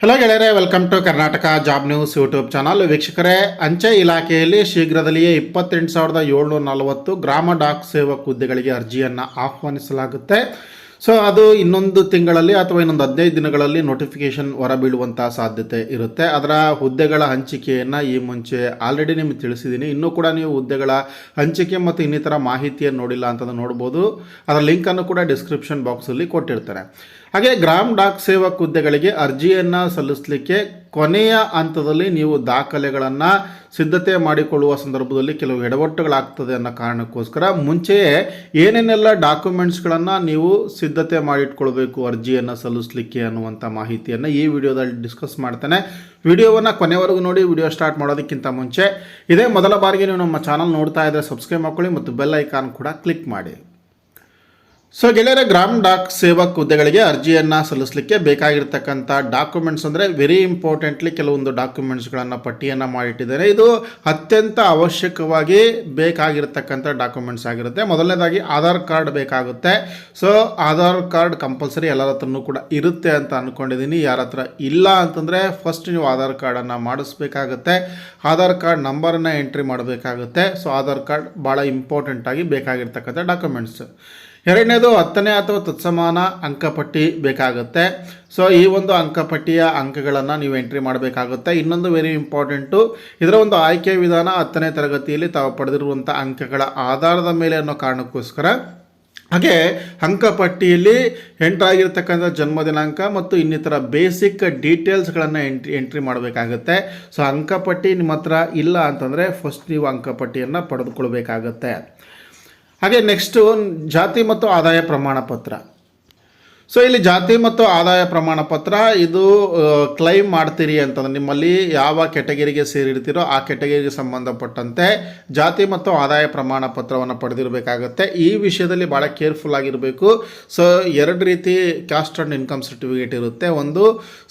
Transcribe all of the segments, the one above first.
Hello ಗೆಳೆಯರೇ welcome to Karnataka job news YouTube channel ವೀಕ್ಷಕರೇ, ಅಂಚೆ ಇಲಾಖೆಯಲ್ಲಿ ಶೀಘ್ರದಲ್ಲಿಯೇ ಇಪ್ಪತ್ತೆಂಟು ಸಾವಿರದ ಏಳ್ನೂರ ನಲವತ್ತು ಗ್ರಾಮ ಡಾಕ್ ಸೇವಕ ಹುದ್ದೆಗಳಿಗೆ ಅರ್ಜಿಯನ್ನು ಆಹ್ವಾನಿಸಲಾಗುತ್ತೆ. ಸೊ ಅದು ಇನ್ನೊಂದು ತಿಂಗಳಲ್ಲಿ ಅಥವಾ ಇನ್ನೊಂದು ಹದಿನೈದು ದಿನಗಳಲ್ಲಿ ನೋಟಿಫಿಕೇಶನ್ ಹೊರಬೀಳುವಂಥ ಸಾಧ್ಯತೆ ಇರುತ್ತೆ. ಅದರ ಹುದ್ದೆಗಳ ಹಂಚಿಕೆಯನ್ನು ಈ ಮುಂಚೆ ಆಲ್ರೆಡಿ ನಿಮಗೆ ತಿಳಿಸಿದ್ದೀನಿ. ಇನ್ನೂ ಕೂಡ ನೀವು ಹುದ್ದೆಗಳ ಹಂಚಿಕೆ ಮತ್ತು ಇನ್ನಿತರ ಮಾಹಿತಿಯನ್ನು ನೋಡಿಲ್ಲ ಅಂತ ನೋಡ್ಬೋದು. ಅದರ ಲಿಂಕನ್ನು ಕೂಡ ಡಿಸ್ಕ್ರಿಪ್ಷನ್ ಬಾಕ್ಸಲ್ಲಿ ಕೊಟ್ಟಿರ್ತಾರೆ. ಹಾಗೆ ಗ್ರಾಮ್ ಡಾಕ್ ಸೇವಕ್ ಹುದ್ದೆಗಳಿಗೆ ಅರ್ಜಿಯನ್ನು ಸಲ್ಲಿಸಲಿಕ್ಕೆ ಕೊನೆಯ ಹಂತದಲ್ಲಿ ನೀವು ದಾಖಲೆಗಳನ್ನು ಸಿದ್ಧತೆ ಮಾಡಿಕೊಳ್ಳುವ ಸಂದರ್ಭದಲ್ಲಿ ಕೆಲವು ಎಡವಟ್ಟುಗಳಾಗ್ತದೆ ಅನ್ನೋ ಕಾರಣಕ್ಕೋಸ್ಕರ ಮುಂಚೆಯೇ ಏನೇನೆಲ್ಲ ಡಾಕ್ಯುಮೆಂಟ್ಸ್ಗಳನ್ನು ನೀವು ಸಿದ್ಧತೆ ಮಾಡಿಟ್ಕೊಳ್ಬೇಕು, ಅರ್ಜಿಯನ್ನು ಸಲ್ಲಿಸಲಿಕ್ಕೆ ಅನ್ನುವಂಥ ಮಾಹಿತಿಯನ್ನು ಈ ವಿಡಿಯೋದಲ್ಲಿ ಡಿಸ್ಕಸ್ ಮಾಡ್ತೇನೆ. ವಿಡಿಯೋವನ್ನು ಕೊನೆವರೆಗೂ ನೋಡಿ, ವಿಡಿಯೋ ಸ್ಟಾರ್ಟ್ ಮಾಡೋದಕ್ಕಿಂತ ಮುಂಚೆ ಇದೇ ಮೊದಲ ಬಾರಿಗೆ ನೀವು ನಮ್ಮ ಚಾನಲ್ ನೋಡ್ತಾ ಇದ್ದರೆ ಸಬ್ಸ್ಕ್ರೈಬ್ ಮಾಡ್ಕೊಳ್ಳಿ ಮತ್ತು ಬೆಲ್ ಐಕಾನ್ ಕೂಡ ಕ್ಲಿಕ್ ಮಾಡಿ. ಸೊ ಗೆಳೆಯರ, ಗ್ರಾಮ ಡಾಕ್ ಸೇವಕ್ ಹುದ್ದೆಗಳಿಗೆ ಅರ್ಜಿಯನ್ನು ಸಲ್ಲಿಸಲಿಕ್ಕೆ ಬೇಕಾಗಿರ್ತಕ್ಕಂಥ ಡಾಕ್ಯುಮೆಂಟ್ಸ್ ಅಂದರೆ ವೆರಿ ಇಂಪಾರ್ಟೆಂಟ್ಲಿ ಕೆಲವೊಂದು ಡಾಕ್ಯುಮೆಂಟ್ಸ್ಗಳನ್ನು ಪಟ್ಟಿಯನ್ನು ಮಾಡಿಟ್ಟಿದ್ದಾರೆ ಇದು ಅತ್ಯಂತ ಅವಶ್ಯಕವಾಗಿ ಬೇಕಾಗಿರ್ತಕ್ಕಂಥ ಡಾಕ್ಯುಮೆಂಟ್ಸ್ ಆಗಿರುತ್ತೆ. ಮೊದಲನೇದಾಗಿ ಆಧಾರ್ ಕಾರ್ಡ್ ಬೇಕಾಗುತ್ತೆ. ಸೊ ಆಧಾರ್ ಕಾರ್ಡ್ ಕಂಪಲ್ಸರಿ ಎಲ್ಲರ ಹತ್ರನೂ ಕೂಡ ಇರುತ್ತೆ ಅಂತ ಅಂದ್ಕೊಂಡಿದ್ದೀನಿ ಯಾರ ಹತ್ರ ಇಲ್ಲ ಅಂತಂದರೆ ಫಸ್ಟ್ ನೀವು ಆಧಾರ್ ಕಾರ್ಡನ್ನು ಮಾಡಿಸ್ಬೇಕಾಗುತ್ತೆ. ಆಧಾರ್ ಕಾರ್ಡ್ ನಂಬರನ್ನು ಎಂಟ್ರಿ ಮಾಡಬೇಕಾಗುತ್ತೆ. ಸೊ ಆಧಾರ್ ಕಾರ್ಡ್ ಭಾಳ ಇಂಪಾರ್ಟೆಂಟಾಗಿ ಬೇಕಾಗಿರ್ತಕ್ಕಂಥ ಡಾಕ್ಯುಮೆಂಟ್ಸ್ ಎರಡನೇದು ಹತ್ತನೇ ಅಥವಾ ತತ್ಸಮಾನ ಅಂಕಪಟ್ಟಿ ಬೇಕಾಗುತ್ತೆ. ಸೊ ಈ ಒಂದು ಅಂಕಪಟ್ಟಿಯ ಅಂಕಗಳನ್ನು ನೀವು ಎಂಟ್ರಿ ಮಾಡಬೇಕಾಗುತ್ತೆ. ಇನ್ನೊಂದು ವೆರಿ ಇಂಪಾರ್ಟೆಂಟು ಇದರ ಒಂದು ಆಯ್ಕೆ ವಿಧಾನ ಹತ್ತನೇ ತರಗತಿಯಲ್ಲಿ ತಾವು ಪಡೆದಿರುವಂಥ ಅಂಕಗಳ ಆಧಾರದ ಮೇಲೆ ಅನ್ನೋ ಕಾರಣಕ್ಕೋಸ್ಕರ. ಹಾಗೆ ಅಂಕಪಟ್ಟಿಯಲ್ಲಿ ಎಂಟ್ರಾಗಿರ್ತಕ್ಕಂಥ ಜನ್ಮ ದಿನಾಂಕ ಮತ್ತು ಇನ್ನಿತರ ಬೇಸಿಕ್ ಡೀಟೇಲ್ಸ್ಗಳನ್ನು ಎಂಟ್ರಿ ಎಂಟ್ರಿ ಮಾಡಬೇಕಾಗುತ್ತೆ. ಸೊ ಅಂಕಪಟ್ಟಿ ನಿಮ್ಮ ಹತ್ರ ಇಲ್ಲ ಅಂತಂದರೆ ಫಸ್ಟ್ ನೀವು ಅಂಕಪಟ್ಟಿಯನ್ನು ಪಡೆದುಕೊಳ್ಬೇಕಾಗತ್ತೆ. ಹಾಗೆ ನೆಕ್ಸ್ಟು ಜಾತಿ ಮತ್ತು ಆದಾಯ ಪ್ರಮಾಣ ಪತ್ರ. ಸೊ ಇಲ್ಲಿ ಜಾತಿ ಮತ್ತು ಆದಾಯ ಪ್ರಮಾಣ ಪತ್ರ, ಇದು ಕ್ಲೈಮ್ ಮಾಡ್ತೀರಿ ಅಂತಂದ್ರೆ ನಿಮ್ಮಲ್ಲಿ ಯಾವ ಕೆಟಗರಿಗೆ ಸೇರಿರ್ತೀರೋ ಆ ಕೆಟಗರಿಗೆ ಸಂಬಂಧಪಟ್ಟಂತೆ ಜಾತಿ ಮತ್ತು ಆದಾಯ ಪ್ರಮಾಣ ಪತ್ರವನ್ನು ಪಡೆದಿರಬೇಕಾಗತ್ತೆ. ಈ ವಿಷಯದಲ್ಲಿ ಭಾಳ ಕೇರ್ಫುಲ್ ಆಗಿರಬೇಕು. ಸೊ ಎರಡು ರೀತಿ ಕಾಸ್ಟ್ ಆ್ಯಂಡ್ ಇನ್ಕಮ್ ಸರ್ಟಿಫಿಕೇಟ್ ಇರುತ್ತೆ. ಒಂದು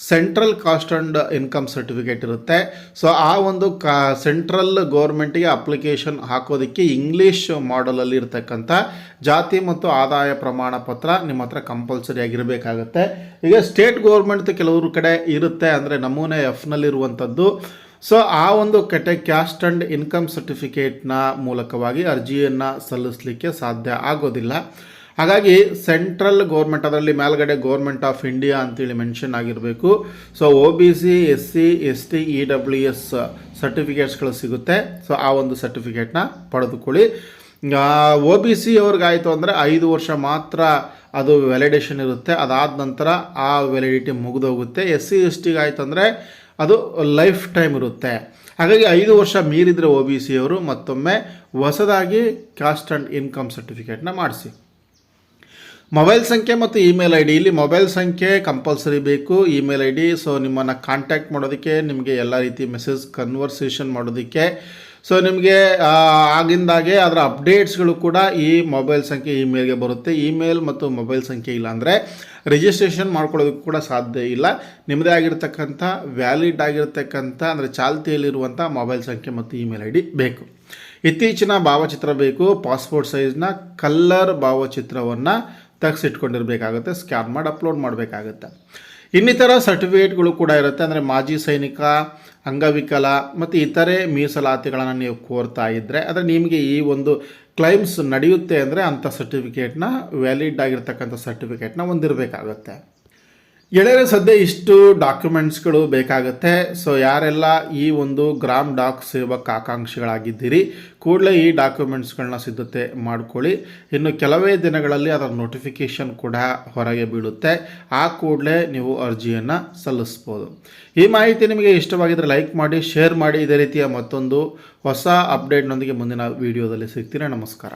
central caste and income certificate ಇರುತ್ತೆ. ಸೊ ಆ ಒಂದು ಕಾ ಸೆಂಟ್ರಲ್ ಗೌರ್ಮೆಂಟಿಗೆ ಅಪ್ಲಿಕೇಶನ್ ಹಾಕೋದಕ್ಕೆ ಇಂಗ್ಲೀಷ್ ಮಾಡಲಲ್ಲಿ ಇರ್ತಕ್ಕಂಥ ಜಾತಿ ಮತ್ತು ಆದಾಯ ಪ್ರಮಾಣ ಪತ್ರ ನಿಮ್ಮ ಹತ್ರ ಕಂಪಲ್ಸರಿ ಆಗಿರಬೇಕಾಗತ್ತೆ. ಈಗ ಸ್ಟೇಟ್ ಗೌರ್ಮೆಂಟ್ ಕೆಲವರು ಕಡೆ ಇರುತ್ತೆ ಅಂದರೆ ನಮೂನೆ ಎಫ್ನಲ್ಲಿರುವಂಥದ್ದು ಸೊ ಆ ಒಂದು ಕೆಟೆ ಕ್ಯಾಸ್ಟ್ ಆ್ಯಂಡ್ ಇನ್ಕಮ್ ಸರ್ಟಿಫಿಕೇಟ್ನ ಮೂಲಕವಾಗಿ ಅರ್ಜಿಯನ್ನು ಸಲ್ಲಿಸಲಿಕ್ಕೆ ಸಾಧ್ಯ ಆಗೋದಿಲ್ಲ. ಹಾಗಾಗಿ ಸೆಂಟ್ರಲ್ ಗೌರ್ಮೆಂಟ್ ಅದರಲ್ಲಿ ಮೇಲ್ಗಡೆ ಗೌರ್ಮೆಂಟ್ ಆಫ್ ಇಂಡಿಯಾ ಅಂತೇಳಿ ಮೆನ್ಷನ್ ಆಗಿರಬೇಕು. So O B C S C S T E W S ಸರ್ಟಿಫಿಕೇಟ್ಸ್ಗಳು ಸಿಗುತ್ತೆ. ಸೊ ಆ ಒಂದು ಸರ್ಟಿಫಿಕೇಟ್ನ ಪಡೆದುಕೊಳ್ಳಿ. ಒ ಬಿ ಸಿ ಅವ್ರಿಗಾಯಿತು ಅಂದರೆ ಐದು ವರ್ಷ ಮಾತ್ರ ಅದು ವ್ಯಾಲಿಡೇಷನ್ ಇರುತ್ತೆ. ಅದಾದ ನಂತರ ಆ ವ್ಯಾಲಿಡಿಟಿ ಮುಗಿದೋಗುತ್ತೆ. ಎಸ್ ಸಿ ಎಸ್ ಆಯಿತು ಅಂದರೆ ಅದು ಲೈಫ್ ಟೈಮ್ ಇರುತ್ತೆ. ಹಾಗಾಗಿ ಐದು ವರ್ಷ ಮೀರಿದರೆ ಒ ಬಿ ಸಿ ಅವರು ಮತ್ತೊಮ್ಮೆ ಹೊಸದಾಗಿ ಕಾಸ್ಟ್ ಆ್ಯಂಡ್ ಇನ್ಕಮ್ ಸರ್ಟಿಫಿಕೇಟ್ನ ಮಾಡಿಸಿ. ಮೊಬೈಲ್ ಸಂಖ್ಯೆ ಮತ್ತು ಇಮೇಲ್ ಐ ಡಿ ಇಲ್ಲಿ ಮೊಬೈಲ್ ಸಂಖ್ಯೆ ಕಂಪಲ್ಸರಿ ಬೇಕು. ಇಮೇಲ್ ಐ ಡಿ ಸೊ ನಿಮ್ಮನ್ನು ಕಾಂಟ್ಯಾಕ್ಟ್ ಮಾಡೋದಕ್ಕೆ, ನಿಮಗೆ ಎಲ್ಲ ರೀತಿ ಮೆಸೇಜ್ ಕನ್ವರ್ಸೇಷನ್ ಮಾಡೋದಕ್ಕೆ ಸೊ ನಿಮಗೆ ಆಗಿಂದಾಗೆ ಅದರ ಅಪ್ಡೇಟ್ಸ್ಗಳು ಕೂಡ ಈ ಮೊಬೈಲ್ ಸಂಖ್ಯೆ ಇಮೇಲ್ಗೆ ಬರುತ್ತೆ. ಇಮೇಲ್ ಮತ್ತು ಮೊಬೈಲ್ ಸಂಖ್ಯೆ ಇಲ್ಲ ಅಂದರೆ ರಿಜಿಸ್ಟ್ರೇಷನ್ ಮಾಡ್ಕೊಳ್ಳೋದಕ್ಕೆ ಕೂಡ ಸಾಧ್ಯ ಇಲ್ಲ. ನಿಮ್ಮದೇ ಆಗಿರ್ತಕ್ಕಂಥ ವ್ಯಾಲಿಡ್ ಆಗಿರತಕ್ಕಂಥ, ಅಂದರೆ ಚಾಲ್ತಿಯಲ್ಲಿರುವಂಥ ಮೊಬೈಲ್ ಸಂಖ್ಯೆ ಮತ್ತು ಇಮೇಲ್ ಐ ಡಿ ಬೇಕು. ಇತ್ತೀಚಿನ ಭಾವಚಿತ್ರ ಬೇಕು. ಪಾಸ್ಪೋರ್ಟ್ ಸೈಜ್ನ ಕಲ್ಲರ್ ಭಾವಚಿತ್ರವನ್ನು ತೆಗೆಸಿಟ್ಕೊಂಡಿರಬೇಕಾಗುತ್ತೆ ಸ್ಕ್ಯಾನ್ ಮಾಡಿ ಅಪ್ಲೋಡ್ ಮಾಡಬೇಕಾಗುತ್ತೆ. ಇನ್ನಿತರ ಸರ್ಟಿಫಿಕೇಟ್ಗಳು ಕೂಡ ಇರುತ್ತೆ. ಅಂದರೆ ಮಾಜಿ ಸೈನಿಕ, ಅಂಗವಿಕಲ ಮತ್ತು ಇತರೆ ಮೀಸಲಾತಿಗಳನ್ನು ನೀವು ಕೋರ್ತಾ ಇದ್ದರೆ ಅಂದರೆ ನಿಮಗೆ ಈ ಒಂದು ಕ್ಲೈಮ್ಸ್ ನಡೆಯುತ್ತೆ ಅಂದರೆ ಅಂಥ ಸರ್ಟಿಫಿಕೇಟ್ನ ವ್ಯಾಲಿಡ್ ಆಗಿರ್ತಕ್ಕಂಥ ಸರ್ಟಿಫಿಕೇಟ್ನ ಹೊಂದಿರಬೇಕಾಗತ್ತೆ ಗೆಳೆಯರೆ ಸದ್ಯ ಇಷ್ಟು ಡಾಕ್ಯುಮೆಂಟ್ಸ್ಗಳು ಬೇಕಾಗುತ್ತೆ. ಸೊ ಯಾರೆಲ್ಲ ಈ ಒಂದು ಗ್ರಾಮ್ ಡಾಕ್ ಸೇವಕ್ ಆಕಾಂಕ್ಷಿಗಳಾಗಿದ್ದೀರಿ, ಕೂಡಲೇ ಈ ಡಾಕ್ಯುಮೆಂಟ್ಸ್ಗಳನ್ನ ಸಿದ್ಧತೆ ಮಾಡ್ಕೊಳ್ಳಿ. ಇನ್ನು ಕೆಲವೇ ದಿನಗಳಲ್ಲಿ ಅದರ ನೋಟಿಫಿಕೇಷನ್ ಕೂಡ ಹೊರಗೆ ಬೀಳುತ್ತೆ. ಆ ಕೂಡಲೇ ನೀವು ಅರ್ಜಿಯನ್ನು ಸಲ್ಲಿಸ್ಬೋದು. ಈ ಮಾಹಿತಿ ನಿಮಗೆ ಇಷ್ಟವಾಗಿದ್ದರೆ ಲೈಕ್ ಮಾಡಿ, ಶೇರ್ ಮಾಡಿ. ಇದೇ ರೀತಿಯ ಮತ್ತೊಂದು ಹೊಸ ಅಪ್ಡೇಟ್ನೊಂದಿಗೆ ಮುಂದಿನ ವೀಡಿಯೋದಲ್ಲಿ ಸಿಗ್ತೀನಿ. ನಮಸ್ಕಾರ.